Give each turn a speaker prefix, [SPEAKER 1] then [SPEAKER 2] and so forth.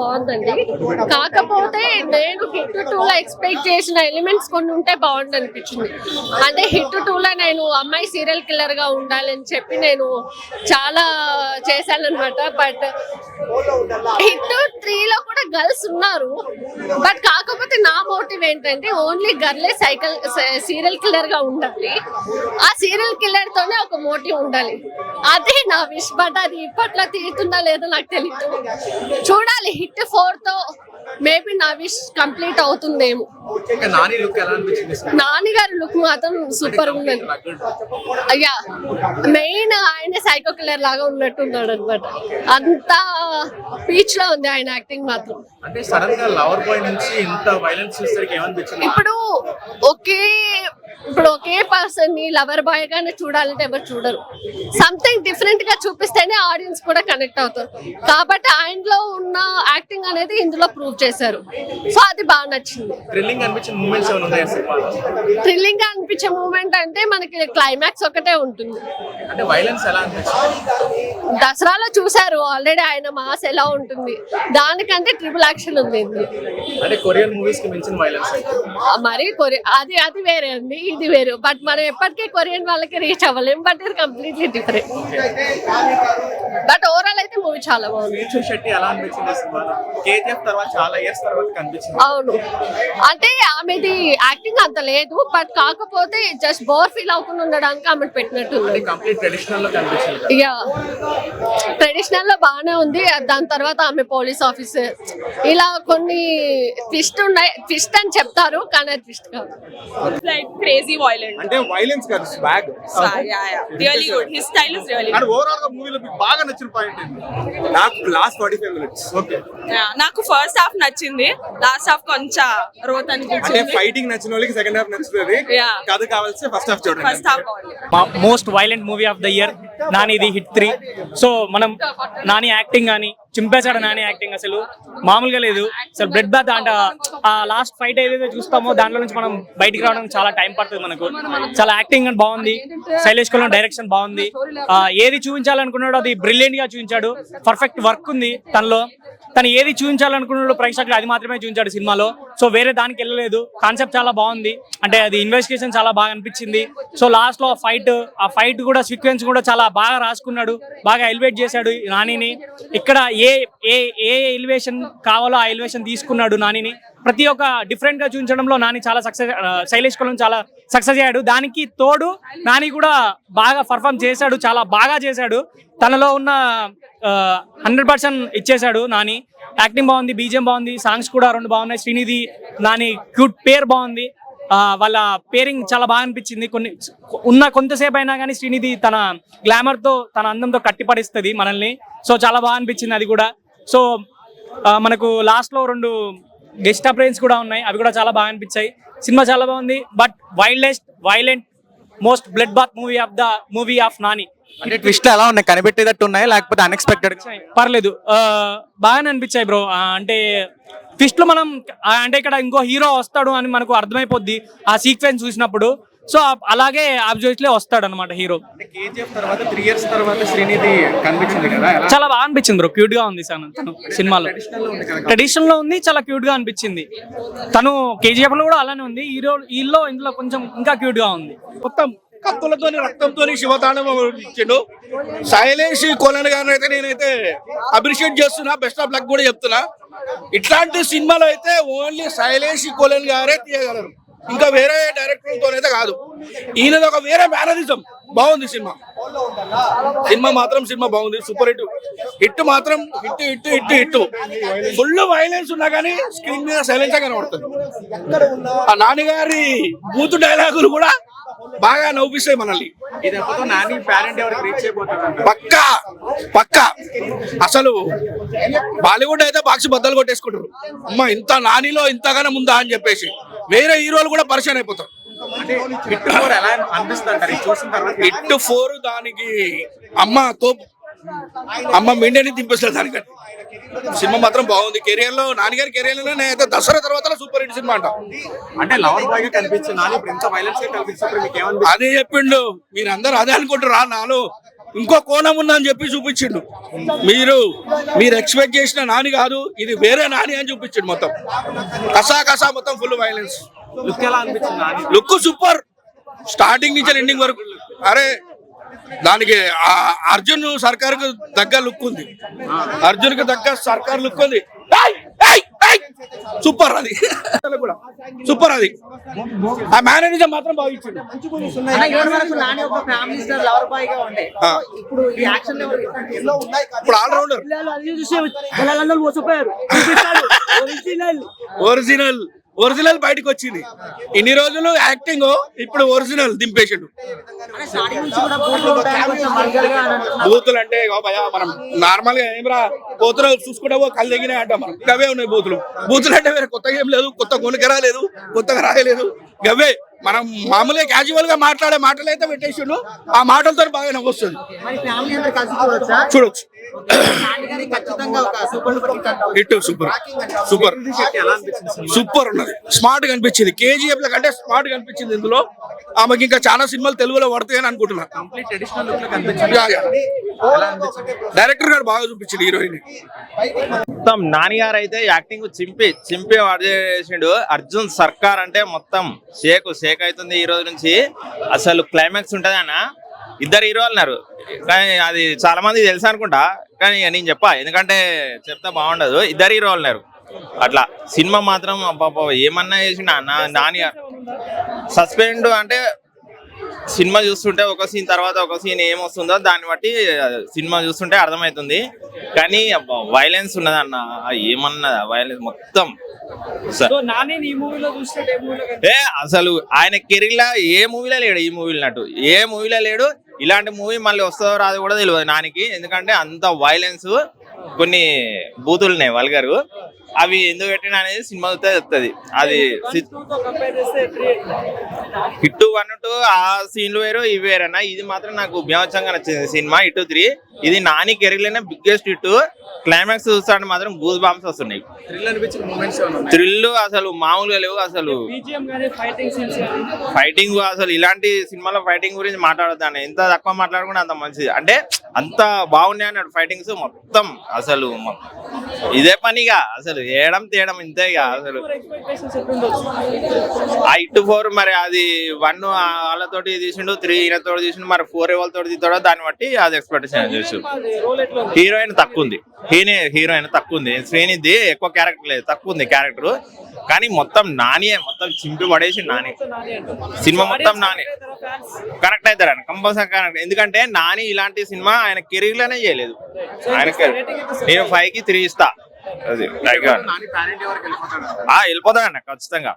[SPEAKER 1] బాగుందండి. కాకపోతే నేను హిట్ టూ లో ఎక్స్పెక్ట్ చేసిన ఎలిమెంట్స్ కొన్ని ఉంటే బాగుంది అనిపించింది అంటే హిట్ టూ లో నేను అమ్మాయి సీరియల్ కిల్లర్గా ఉండాలని చెప్పి నేను చాలా చేశాను అనమాట బట్ హిట్ త్రీ గర్ల్స్ ఉన్నారు. బట్ కాకపోతే నా మోటివ్ ఏంటంటే ఓన్లీ గర్లే సైకిల్ సీరియల్ కిల్లర్గా ఉండాలి. ఆ సీరియల్ కిల్లర్ తోనే ఒక మోటివ్ ఉండాలి. అదే నా విష్ బట్ అది ఇప్పట్లో తీరుతుందా లేదో నాకు తెలియదు చూడాలి హిట్ ఫోర్తో మేబీ నా విష్ కంప్లీట్ అవుతుందేమో.
[SPEAKER 2] నాని లుక్ ఎలా అనిపించింది
[SPEAKER 1] నాని గారి లుక్ మాత్రం సూపర్ ఉందండి. అయ్యా మెయిన్ ఆయన సైకో కిల్లర్ లాగా ఉన్నట్టున్నాడు అనమాట అంత పీచ్లో ఉంది ఆయన యాక్టింగ్ మాత్రం.
[SPEAKER 2] అంటే సడన్గా లవర్ బాయ్ నుంచి ఇంత వైలెన్స్ ఏమనిపించింది?
[SPEAKER 1] ఇప్పుడు ఒకే ఇప్పుడు ఒకే పర్సన్ని లవర్ బాయ్ గానే చూడాలంటే ఎవరు చూడరు. సంథింగ్ డిఫరెంట్గా చూపిస్తేనే ఆడియన్స్ కూడా కనెక్ట్ అవుతారు. కాబట్టి ఆయనలో ఉన్న యాక్టింగ్ అనేది ఇందులో ప్రూవ్ చేశారు. సో అది బాగా నచ్చింది.
[SPEAKER 2] థ్రిల్లింగ్ అనిపించిన మూమెంట్స్ ఏమైనా ఉన్నాయా? సినిమాలో
[SPEAKER 1] థ్రిల్లింగ్గా అనిపించే మూమెంట్ అంటే మనకి క్లైమాక్స్ ఒకటే ఉంటుంది.
[SPEAKER 2] అంటే వైలెన్స్ ఎలా అనిపించింది
[SPEAKER 1] దసరాలో చూసారు ఆల్రెడీ ఆయన మాస్ ఎలా ఉంటుంది. దానికంటే ట్రిపుల్ యాక్షన్ ఉంది.
[SPEAKER 2] అంటే కొరియన్ మూవీస్కి మించిన వైలెన్స్
[SPEAKER 1] మరి కొరియన్ అది అది వేరే అండి ఇది వేరు. బట్ మనం ఎప్పటికీ కొరియన్ వాళ్ళకి రీచ్ అవ్వలేం బట్ ఇది కంప్లీట్లీ డిఫరెంట్ బట్ ఓవరాల్ అయితే మూవీ చాలా బాగుంది.
[SPEAKER 2] శెట్టి ఎలా అనిపించింది కేజీఎఫ్ తర్వాత చాలా ఇయర్స్ తర్వాత కనిపించింది.
[SPEAKER 1] అవును. అంటే ఆమెది యాక్టింగ్ అంత లేదు బట్ కాకపోతే జస్ట్ బోర్ ఫీల్ అవ్వకుండా ఉండడానికి ఆమె పెట్టినట్టుంది
[SPEAKER 2] కంప్లీట్ ట్రెడిషనల్లో కనిపించింది
[SPEAKER 1] ఇక ట్రెడిషనల్లో బాగానే ఉంది. దాని తర్వాత ఆమె పోలీస్ ఆఫీసర్ ఇలా కొన్ని ట్విస్ట్ ఉన్నాయి. ట్విస్ట్ అని చెప్తారు కానీ ట్విస్ట్ కాదు.
[SPEAKER 3] Like crazy violent.
[SPEAKER 4] అంటే వైలెన్స్ కాదు swag
[SPEAKER 3] yeah, yeah. Really good. His style is really
[SPEAKER 4] and. ఓవరాల్గా మూవీలో మీకు బాగా నచ్చిన పాయింట్ ఏంటి? నాకు last forty five minutes okay
[SPEAKER 3] నాకు ఫస్ట్ హాఫ్ నచ్చింది. లాస్ట్ హాఫ్ కొంచెం రోత్
[SPEAKER 4] అంటే
[SPEAKER 3] అనిపించింది
[SPEAKER 4] ఫైటింగ్ నచ్చిన వాళ్ళకి సెకండ్ హాఫ్ నచ్చుతుంది.
[SPEAKER 3] Yeah.
[SPEAKER 4] కథ కావాల్సి ఫస్ట్ హాఫ్ చూడండి.
[SPEAKER 3] ఫస్ట్ హాఫ్ బాగుంది.
[SPEAKER 5] Most violent movie of the year Nani ఇది హిట్ త్రీ సో మనం నాని యాక్టింగ్ కానీ చింపేశాడు నాని యాక్టింగ్ అసలు. మామూలుగా లేదు. అసలు బ్రెడ్ బ్యాత్ అంట ఆ లాస్ట్ ఫైట్ ఏదైతే చూస్తామో దాంట్లో నుంచి మనం బయటికి రావడం చాలా టైం పడుతుంది మనకు. చాలా యాక్టింగ్ అని బాగుంది. శైలేష్ కులం డైరెక్షన్ బాగుంది. ఏది చూపించాలనుకున్నాడో అది బ్రిలియంట్గా చూపించాడు. పర్ఫెక్ట్ వర్క్ ఉంది తనలో. తను ఏది చూపించాలనుకున్నాడో ప్రేక్షకులు అది మాత్రమే చూపించాడు సినిమాలో. సో వేరే దానికి వెళ్ళలేదు. కాన్సెప్ట్ చాలా బాగుంది. అంటే అది ఇన్వెస్టిగేషన్ చాలా బాగా అనిపించింది. సో లాస్ట్లో ఫైట్ ఆ ఫైట్ కూడా సీక్వెన్స్ కూడా చాలా బాగా రాసుకున్నాడు. బాగా ఎలివేట్ చేశాడు ఈ నానిని. ఇక్కడ ఏ ఏ ఏ ఎలివేషన్ కావాలో ఆ ఎలివేషన్ తీసుకున్నాడు నానిని. ప్రతి ఒక్క డిఫరెంట్గా చూపించడంలో నాని చాలా సక్సెస్ శైలేష్ కులం చాలా సక్సెస్ అయ్యాడు. దానికి తోడు నాని కూడా బాగా పర్ఫామ్ చేశాడు చాలా బాగా చేశాడు. తనలో ఉన్న హండ్రెడ్ పర్సెంట్ ఇచ్చేశాడు నాని. యాక్టింగ్ బాగుంది బీజియం బాగుంది సాంగ్స్ కూడా రెండు బాగున్నాయి. శ్రీనిధి నాని క్యూట్ పేరు బాగుంది. వాళ్ళ పేరింగ్ చాలా బాగా అనిపించింది. కొన్ని ఉన్న కొంతసేపు అయినా కానీ శ్రీనిధి తన గ్లామర్తో తన అందంతో కట్టిపడిస్తుంది మనల్ని. సో చాలా బాగా అనిపించింది అది కూడా. సో మనకు లాస్ట్లో రెండు గెస్ట్ అప్రైన్స్ కూడా ఉన్నాయి. అవి కూడా చాలా బాగా అనిపించాయి. సినిమా చాలా బాగుంది. But wildest violent most blood bath movie of the movie of Nani
[SPEAKER 2] అంటే ట్విస్ట్ ఎలా ఉన్నాయి? కనిపెట్టేటట్టు ఉన్నాయా? లేకపోతే అన్ఎక్స్పెక్టెడ్
[SPEAKER 5] పర్లేదు. బాగానే అనిపించాయి బ్రో. అంటే ట్విస్ట్లో మనం అంటే ఇక్కడ ఇంకో హీరో వస్తాడు అని మనకు అర్థమైపోద్ది ఆ సీక్వెన్స్ చూసినప్పుడు. సో అలాగే ఆబ్జెక్ట్లే వస్తాడు అనమాట హీరో
[SPEAKER 2] తర్వాత త్రీ ఇయర్స్ తర్వాత శ్రీనిధి కనిపించింది కదా ఎలా?
[SPEAKER 5] చాలా బాగా అనిపించింది బ్రో క్యూట్గా ఉంది సార్ తను సినిమాలో.
[SPEAKER 2] ట్రెడిషనల్లో ఉంది కదా.
[SPEAKER 5] ట్రెడిషన్లో ఉంది చాలా క్యూట్గా అనిపించింది. తను కేజీఎఫ్లో కూడా అలానే ఉంది హీరో ఈలో ఇందులో కొంచెం ఇంకా క్యూట్గా ఉంది.
[SPEAKER 6] మొత్తం కత్తులతోని రక్తంతోని శివతాండవం ఇచ్చిండు శైలేష్ కోలన్ గారిని అయితే నేనైతే అప్రిషియేట్ చేస్తున్నా. బెస్ట్ ఆఫ్ లక్ కూడా చెప్తున్నా. ఇట్లాంటి సినిమాలో అయితే ఓన్లీ శైలేష్ కోలన్ గారే తీయగలరు. ఇంకా వేరే డైరెక్టర్తో అయితే కాదు. ఈయనది ఒక వేరే మేనరిజం. బాగుంది సినిమా. సినిమా మాత్రం సినిమా బాగుంది. Super hit. హిట్ మాత్రం hit hit hit hit. Full violence ఉన్నా కానీ స్క్రీన్ మీద సైలెన్స్ కనబడుతుంది. ఆ నాన్నగారి బూత్ డైలాగులు కూడా బాగా నవ్విస్తాయి మనల్ని.
[SPEAKER 2] నాని
[SPEAKER 6] పక్కా పక్కా. అసలు బాలీవుడ్ అయితే బాక్స్ బద్దలు కొట్టేసుకుంటారు. అమ్మ ఇంత నానిలో ఇంతగానే ఉందా అని చెప్పేసి. వేరే హీరోలు కూడా పరిచయం అయిపోతారు.
[SPEAKER 2] హిట్
[SPEAKER 6] ఫోర్ దానికి అమ్మ తోపు. అమ్మ మెండని దింపేస్తారు దానికంటే. సినిమా మాత్రం బాగుంది. కెరియర్లో నాన్నగారి కెరియర్లో నేనైతే దసరా తర్వాత సినిమా అంట
[SPEAKER 2] అంటే లవర్ బాయ్గా కనిపించింది నాని ఇప్పుడు ఇంత వైలెన్స్గా కనిపించినప్పుడు మీకు ఏమనిపిస్తుంది?
[SPEAKER 6] అదే చెప్పిండు. మీరు అందరు అదే అనుకుంటారా నాలో ఇంకో కోణం ఉందని చెప్పి చూపించిండు. మీరు మీరు ఎక్స్పెక్ట్ చేసిన నాని కాదు. ఇది వేరే నాని అని చూపించిండు మొత్తం. కసా కసా మొత్తం ఫుల్ వైలెన్స్
[SPEAKER 2] లుక్ ఎలా అనిపించింది
[SPEAKER 6] లుక్ సూపర్ స్టార్టింగ్ నుంచి ఎండింగ్ వరకు. అరే దానికి అర్జున్ సర్కార్కు తగ్గ లుక్ ఉంది. అర్జున్కు తగ్గ సర్కార్ లుక్ ఉంది. సూపర్ అది. సూపర్ అది. ఆ మేనేజర్ మాత్రం బాగా ఇచ్చిండు.
[SPEAKER 7] ఇప్పుడు
[SPEAKER 6] ఆల్రౌండర్
[SPEAKER 7] ఒరిజినల్
[SPEAKER 6] ఒరిజినల్ బయటకు వచ్చింది. ఇన్ని రోజులు యాక్టింగ్ ఇప్పుడు ఒరిజినల్ దింపేసిండు. బూతులు అంటే మనం నార్మల్గా ఏమరా కోతులు చూసుకుంటావో కళ్ళు ఎగినాయి అంటాం మనం. గవే ఉన్నాయి బూతులు. బూతులు అంటే వేరే కొత్తగా ఏం లేదు కొత్త కొనుక రాలేదు కొత్తగా రాయలేదు. గవే మనం మామూలుగా క్యాజువల్గా మాట్లాడే మాటలు అయితే పెట్టేసిండు. ఆ మాటలతో బాగా నవ్వొస్తుంది.
[SPEAKER 7] చూడొచ్చా? హిట్
[SPEAKER 6] సూపర్ సూపర్
[SPEAKER 2] అనిపించింది
[SPEAKER 6] సూపర్ ఉన్నది. స్మార్ట్ కనిపించింది కేజీఎఫ్ కంటే స్మార్ట్ కనిపించింది ఇందులో. ఆమెకి ఇంకా చాలా సినిమాలు తెలుగులో పడతాయని అనుకుంటున్నా. డైరెక్టర్ గారు బాగా చూపించింది హీరోయిన్.
[SPEAKER 8] మొత్తం నాన్నగారు అయితే యాక్టింగ్ చింపి చింపి వాడు చేసిండు. అర్జున్ సర్కార్ అంటే మొత్తం షేక్ షేక్ అవుతుంది ఈ రోజు నుంచి. అసలు క్లైమాక్స్ ఉంటది అన్న. ఇద్దరు హీరో అన్నారు. కానీ అది చాలా మంది తెలుసు అనుకుంటా. కానీ ఇక నేను చెప్పా. ఎందుకంటే చెప్తే బాగుండదు. ఇద్దరు హీరో అన్నారు. అట్లా. సినిమా మాత్రం అబ్బబ్బా, ఏమన్నా చేసిండు అన్న నాని సస్పెండ్ అంటే సినిమా చూస్తుంటే ఒక సీన్ తర్వాత ఒక సీన్ ఏమొస్తుందో దాన్ని బట్టి సినిమా చూస్తుంటే అర్థమవుతుంది కానీ వైలెన్స్ ఉన్నదన్న ఏమన్నా వైలెన్స్ మొత్తం.
[SPEAKER 5] ఏ
[SPEAKER 8] ఏ అసలు ఆయన కెరీర్ ఏ మూవీలో లేడు ఈ మూవీలో నటు. ఏ మూవీలో లేడు ఇలాంటి మూవీ మళ్ళీ వస్తుందో రాదు కూడా తెలియదు నానికి. ఎందుకంటే అంత వైలెన్స్ కొన్ని బూతులు ఉన్నాయి వల్గరు అవి ఎందుకు పెట్టిన అనేది సినిమా చూస్తే చెప్తుంది అది సి-
[SPEAKER 5] కంపేర్ చేస్తే
[SPEAKER 8] హిట్ వన్ టూ ఆ సీన్లు వేరు ఇవి వేరన్నా ఇది మాత్రం నాకు బీభత్సంగా నచ్చింది సినిమా హిట్ త్రీ. ఇది నాని కెరీర్లోనే బిగ్గెస్ట్ హిట్ క్లైమాక్స్ చూస్తాంటే మాత్రం గూస్ బాంబ్స్ వస్తున్నాయి.
[SPEAKER 2] థ్రిల్ అనిపించిన మూమెంట్స్ ఏమైనా ఉన్నాయి?
[SPEAKER 8] థ్రిల్ అసలు మామూలుగా లేవు అసలు.
[SPEAKER 5] ఫైటింగ్ సీన్స్ కానీ
[SPEAKER 8] ఫైటింగ్ అసలు ఇలాంటి సినిమాలో ఫైటింగ్ గురించి మాట్లాడతాను ఎంత తక్కువ మాట్లాడుకుంటే అంత మంచిది. అంటే అంత బాగున్నాయి అన్నాడు ఫైటింగ్స్ మొత్తం అసలు ఇదే పనిగా అసలు ఏడం తేయడం ఇంతే ఇక అసలు.
[SPEAKER 5] ఎక్స్పెక్టేషన్స్
[SPEAKER 8] ఆ ఇటు ఫోర్ మరి అది వన్ వాళ్ళతోటి తీసిండు త్రీ ఈయనతో తీసిండు మరి ఫోర్ వాళ్ళతో తీస్తాడో దాన్ని బట్టి అది ఎక్స్పెక్టేషన్
[SPEAKER 5] చూసి
[SPEAKER 8] హీరోయిన్ తక్కువ ఉంది. హీనే హీరోయిన్ తక్కువ ఉంది. శ్రేణిది ఎక్కువ క్యారెక్టర్ లేదు తక్కువ ఉంది క్యారెక్టర్ కానీ మొత్తం నానియే మొత్తం చింపి పడేసి నాని.
[SPEAKER 5] నాని
[SPEAKER 8] సినిమా మొత్తం నాని. కరెక్ట్ అవుతారు ఆయన కంపల్సరీ కరెక్ట్ ఎందుకంటే నాని ఇలాంటి సినిమా ఆయన కెరీర్లోనే చేయలేదు ఆయన నేను ఫైవ్కి త్రీ ఇస్తా. అది
[SPEAKER 2] నాని
[SPEAKER 8] వెళ్ళిపోతాడు అన్న ఖచ్చితంగా.